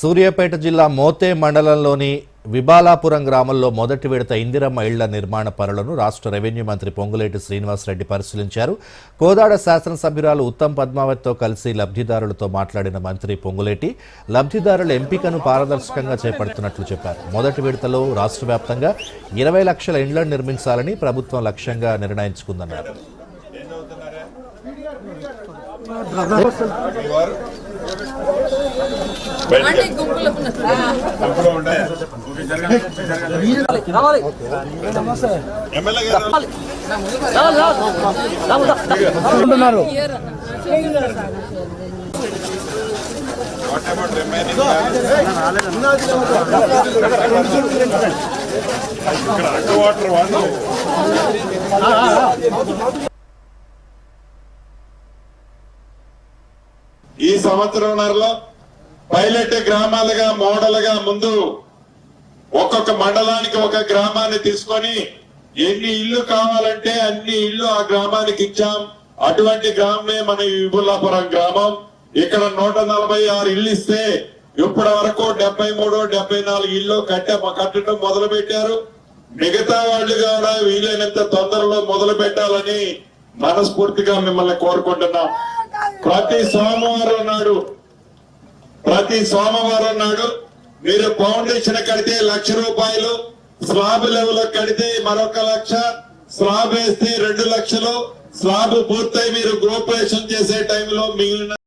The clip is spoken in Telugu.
సూర్యాపేట జిల్లా మోతే మండలంలోని విబాలాపురం గ్రామంలో మొదటి విడత ఇందిరమ్మ ఇళ్ళ నిర్మాణ పనులను రాష్ట్ర రెవెన్యూ మంత్రి పొంగులేటి శ్రీనివాసరెడ్డి పరిశీలించారు. కోదాడ శాసనసభ్యురాలు ఉత్తమ్ పద్మావతితో కలిసి లబ్ధిదారులతో మాట్లాడిన మంత్రి పొంగులేటి లబ్ధిదారుల ఎంపికను పారదర్శకంగా చేపడుతున్నట్లు చెప్పారు. మొదటి విడతలో రాష్ట్ర వ్యాప్తంగా ఇరవై లక్షల ఇండ్లను నిర్మించాలని ప్రభుత్వం లక్ష్యంగా నిర్ణయించుకుందన్నారు. గుంపులో ఉన్నారు. ఇయ్యరు అన్న. ఈ సంవత్సరంన్నరలో పైలట్ గ్రామాలుగా మోడల్గా ముందు ఒక్కొక్క మండలానికి ఒక గ్రామాన్ని తీసుకొని ఎన్ని ఇల్లు కావాలంటే అన్ని ఇల్లు ఆ గ్రామానికి ఇచ్చాం. అటువంటి గ్రామమే మన ఈ విబుల్లాపురం గ్రామం. ఇక్కడ నూట నలభై ఆరు ఇల్లు ఇస్తే ఇప్పటి వరకు డెబ్బై మూడు డెబ్బై నాలుగు ఇల్లు కట్టే కట్టడం మొదలు పెట్టారు మిగతా వాళ్ళు కూడా వీలైనంత తొందరలో మొదలు పెట్టాలని మనస్ఫూర్తిగా మిమ్మల్ని కోరుకుంటున్నాం. ప్రతి సోమవారం నాడు ప్రతి సోమవారం నాడు మీరు ఫౌండేషన్ కడితే లక్ష రూపాయలు స్లాబ్ లెవెల్ కడితే మరొక లక్ష స్లాబ్ వేస్తే రెండు లక్షలు స్లాబ్ పూర్తయి మీరు గృహప్రవేశం చేసే టైంలో మిగిలిన